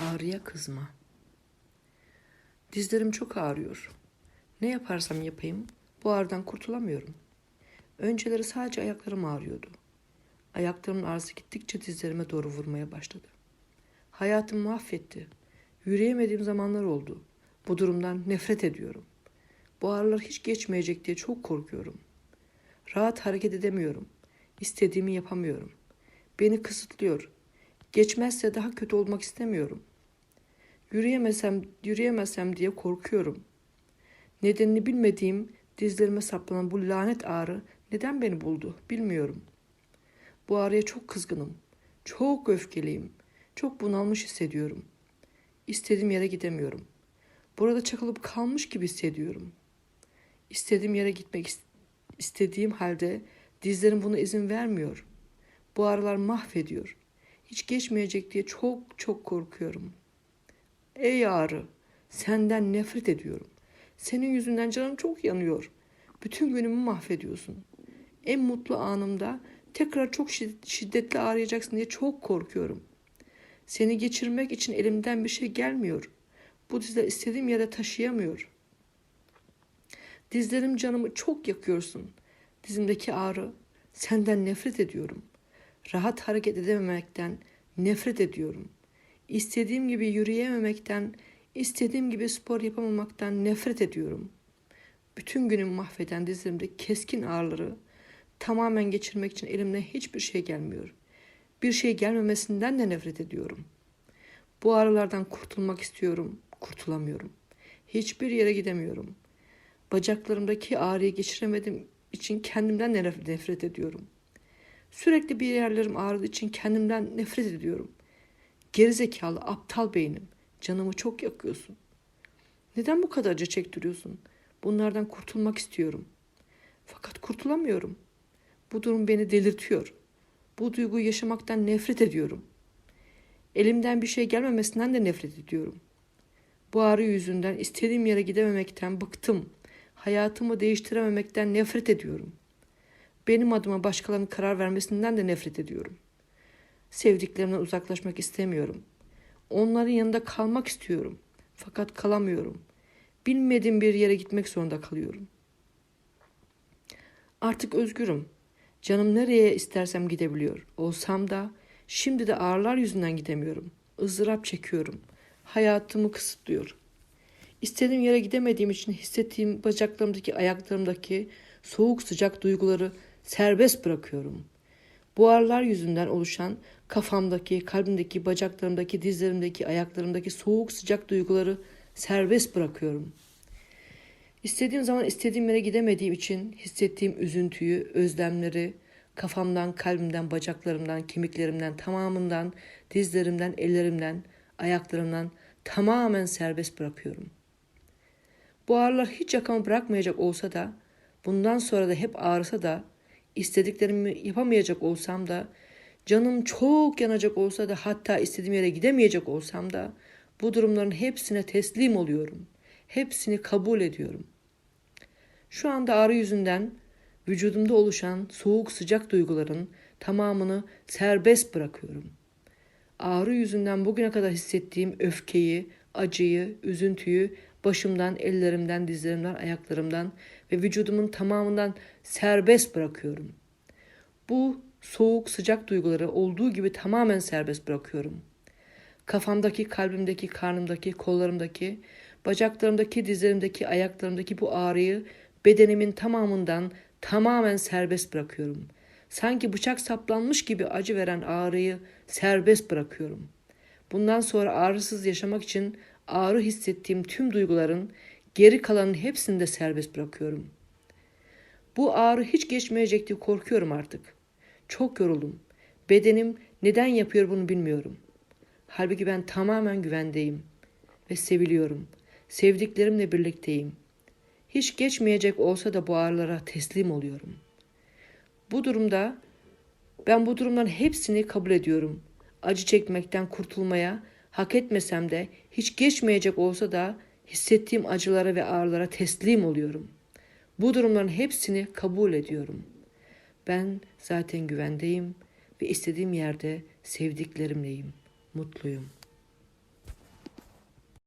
Ağrıya kızma. Dizlerim çok ağrıyor. Ne yaparsam yapayım bu ağrıdan kurtulamıyorum. Önceleri sadece ayaklarım ağrıyordu. Ayaklarımın ağrısı gittikçe dizlerime doğru vurmaya başladı. Hayatımı mahvetti. Yürüyemediğim zamanlar oldu. Bu durumdan nefret ediyorum. Bu ağrılar hiç geçmeyecek diye çok korkuyorum. Rahat hareket edemiyorum. İstediğimi yapamıyorum. Beni kısıtlıyor. Geçmezse daha kötü olmak istemiyorum. Yürüyemesem, yürüyemesem diye korkuyorum. Nedenini bilmediğim dizlerime saplanan bu lanet ağrı neden beni buldu bilmiyorum. Bu ağrıya çok kızgınım. Çok öfkeliyim. Çok bunalmış hissediyorum. İstediğim yere gidemiyorum. Burada çakılıp kalmış gibi hissediyorum. İstediğim yere gitmek ist- istediğim halde dizlerim buna izin vermiyor. Bu ağrılar mahvediyor. Hiç geçmeyecek diye çok çok korkuyorum. Ey ağrı, senden nefret ediyorum. Senin yüzünden canım çok yanıyor. Bütün günümü mahvediyorsun. En mutlu anımda tekrar çok şid- şiddetli ağrıyacaksın diye çok korkuyorum. Seni geçirmek için elimden bir şey gelmiyor. Bu dizler istediğim yere taşıyamıyor. Dizlerim canımı çok yakıyorsun. Dizimdeki ağrı, senden nefret ediyorum. Rahat hareket edememekten nefret ediyorum. İstediğim gibi yürüyememekten, istediğim gibi spor yapamamaktan nefret ediyorum. Bütün günümü mahveden dizlerimde keskin ağrıları tamamen geçirmek için elimden hiçbir şey gelmiyor. Bir şey gelmemesinden de nefret ediyorum. Bu ağrılardan kurtulmak istiyorum, kurtulamıyorum. Hiçbir yere gidemiyorum. Bacaklarımdaki ağrıyı geçiremedim için kendimden nef- nefret ediyorum. Sürekli bir yerlerim ağrıdığı için kendimden nefret ediyorum. Gerizekalı, aptal beynim. Canımı çok yakıyorsun. Neden bu kadar acı çektiriyorsun? Bunlardan kurtulmak istiyorum. Fakat kurtulamıyorum. Bu durum beni delirtiyor. Bu duyguyu yaşamaktan nefret ediyorum. Elimden bir şey gelmemesinden de nefret ediyorum. Bu ağrı yüzünden istediğim yere gidememekten bıktım. Hayatımı değiştirememekten nefret ediyorum. Benim adıma başkalarının karar vermesinden de nefret ediyorum. Sevdiklerimden uzaklaşmak istemiyorum. Onların yanında kalmak istiyorum. Fakat kalamıyorum. Bilmediğim bir yere gitmek zorunda kalıyorum. Artık özgürüm. Canım nereye istersem gidebiliyor. Olsam da şimdi de ağrılar yüzünden gidemiyorum. ızdırap çekiyorum. Hayatımı kısıtlıyor. İstediğim yere gidemediğim için hissettiğim bacaklarımdaki, ayaklarımdaki soğuk sıcak duyguları serbest bırakıyorum. Bu ağrılar yüzünden oluşan kafamdaki, kalbimdeki, bacaklarımdaki, dizlerimdeki, ayaklarımdaki soğuk sıcak duyguları serbest bırakıyorum. İstediğim zaman istediğim yere gidemediğim için hissettiğim üzüntüyü, özlemleri kafamdan, kalbimden, bacaklarımdan, kemiklerimden, tamamından, dizlerimden, ellerimden, ayaklarımdan tamamen serbest bırakıyorum. Bu ağrılar hiç yakamı bırakmayacak olsa da, bundan sonra da hep ağrısa da, istediklerimi yapamayacak olsam da, canım çok yanacak olsa da hatta istediğim yere gidemeyecek olsam da, bu durumların hepsine teslim oluyorum. Hepsini kabul ediyorum. Şu anda ağrı yüzünden vücudumda oluşan soğuk sıcak duyguların tamamını serbest bırakıyorum. Ağrı yüzünden bugüne kadar hissettiğim öfkeyi, acıyı, üzüntüyü başımdan, ellerimden, dizlerimden, ayaklarımdan ve vücudumun tamamından serbest bırakıyorum. Bu soğuk sıcak duyguları olduğu gibi tamamen serbest bırakıyorum. Kafamdaki, kalbimdeki, karnımdaki, kollarımdaki, bacaklarımdaki, dizlerimdeki, ayaklarımdaki bu ağrıyı bedenimin tamamından tamamen serbest bırakıyorum. Sanki bıçak saplanmış gibi acı veren ağrıyı serbest bırakıyorum. Bundan sonra ağrısız yaşamak için ağrı hissettiğim tüm duyguların geri kalanın hepsini de serbest bırakıyorum. Bu ağrı hiç geçmeyecek diye korkuyorum artık. Çok yoruldum. Bedenim neden yapıyor bunu bilmiyorum. Halbuki ben tamamen güvendeyim ve seviliyorum. Sevdiklerimle birlikteyim. Hiç geçmeyecek olsa da bu ağrılara teslim oluyorum. Bu durumda ben bu durumların hepsini kabul ediyorum. Acı çekmekten kurtulmaya hak etmesem de hiç geçmeyecek olsa da hissettiğim acılara ve ağrılara teslim oluyorum. Bu durumların hepsini kabul ediyorum. Ben zaten güvendeyim ve istediğim yerde sevdiklerimleyim. Mutluyum.